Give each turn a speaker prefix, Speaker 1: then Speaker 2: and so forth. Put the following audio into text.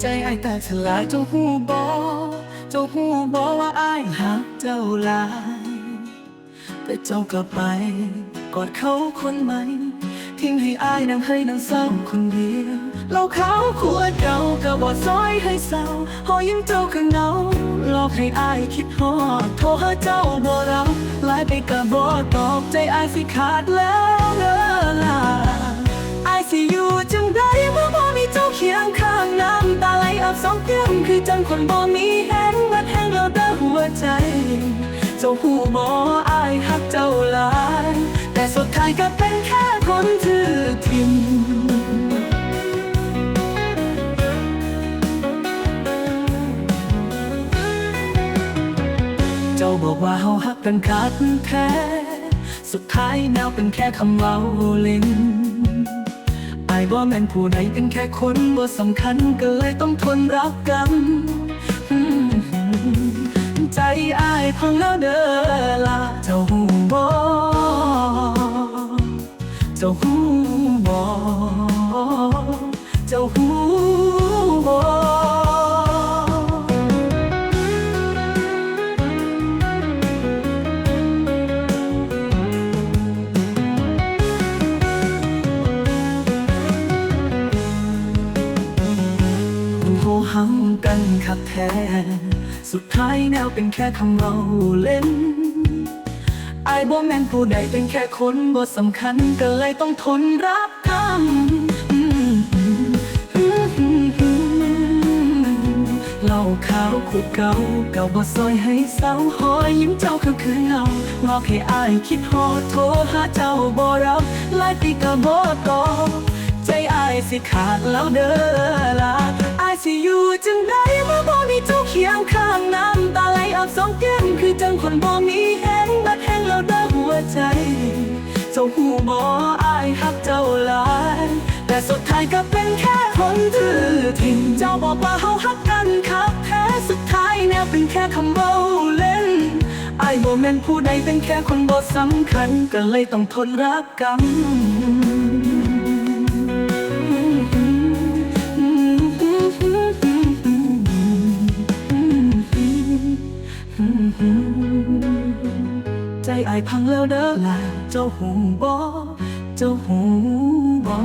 Speaker 1: ใจไอ้แต่ฉลาดเจ้าหูบอเจ้าหูบอว่าไอ้หักเจ้าลาย แต่เจ้ากลับไป กอดเขาคนใหม่ ทิ้งให้อายนั่งให้นั่งเศร้าคนเดียวเราเขาขวดเก่าก็บอดซอยให้เศร้าหอยิ้มเจ้าก็เงาหลอกให้อายคิดฮอดโทรหาเจ้าบ่รับไลน์ไปก็บ่ตอบใจอายสิขาดแล้วเด้อล่ะ จังคนบ่มีแห้งบัดแห้งแล้วเด้อหัวใจ เจ้าหูบออายฮักเจ้าหลาย แต่สุดท้ายก็เป็นแค่คนถือทิมเจ้าบอกว่าเฮาฮักกันขาดแท้ สุดท้ายแนวเป็นแค่คำเว้าเล่น บ่แม่นผู้ใดเป็นแค่คนบ่สำคัญก็เลยต้องทนรักกันใจอายพังแล้วเด้อล่ะเจ้าหูบอเจ้าหูบอเจ้าหู กันขับแท้สุดท้ายแนวเป็นแค่คำเราเล่นอายบ่แมนผู้ใดเป็นแค่คนบ่สำคัญก็เลยต้องทนรับกรรมเล่าขาวขวดเก่าเก่าบ่ซอยให้เศร้าหอยยิ้มเจ้าคือคือเงางอกให้อายคิดฮอดโทรหาเจ้าบ่รับไลน์ปีก็บ่ตอบใจอายสิขาดแล้วเด้อลา สิอยู่จังใดเมื่อบ่มีเจ้าเคียงข้างน้ำตาไหลอาบสองแก้มคือจังคนบ่มีแห้งบัดแห้งแล้วเด้อหัวใจเจ้าหูบ่อายฮักเจ้าหลายแต่สุดท้ายก็เป็นแค่คนถือถิ่นเจ้าบอกว่าเฮาฮักกันครับแท้สุดท้ายแนวเป็นแค่คำเบาเล่นอายบ่แม่นผู้ใดเป็นแค่คนบ่สำคัญก็เลยต้องทนรับกร ใจไอายพังแล้วเด้อล่ะเจ้าหูบอเจ้าหูบอ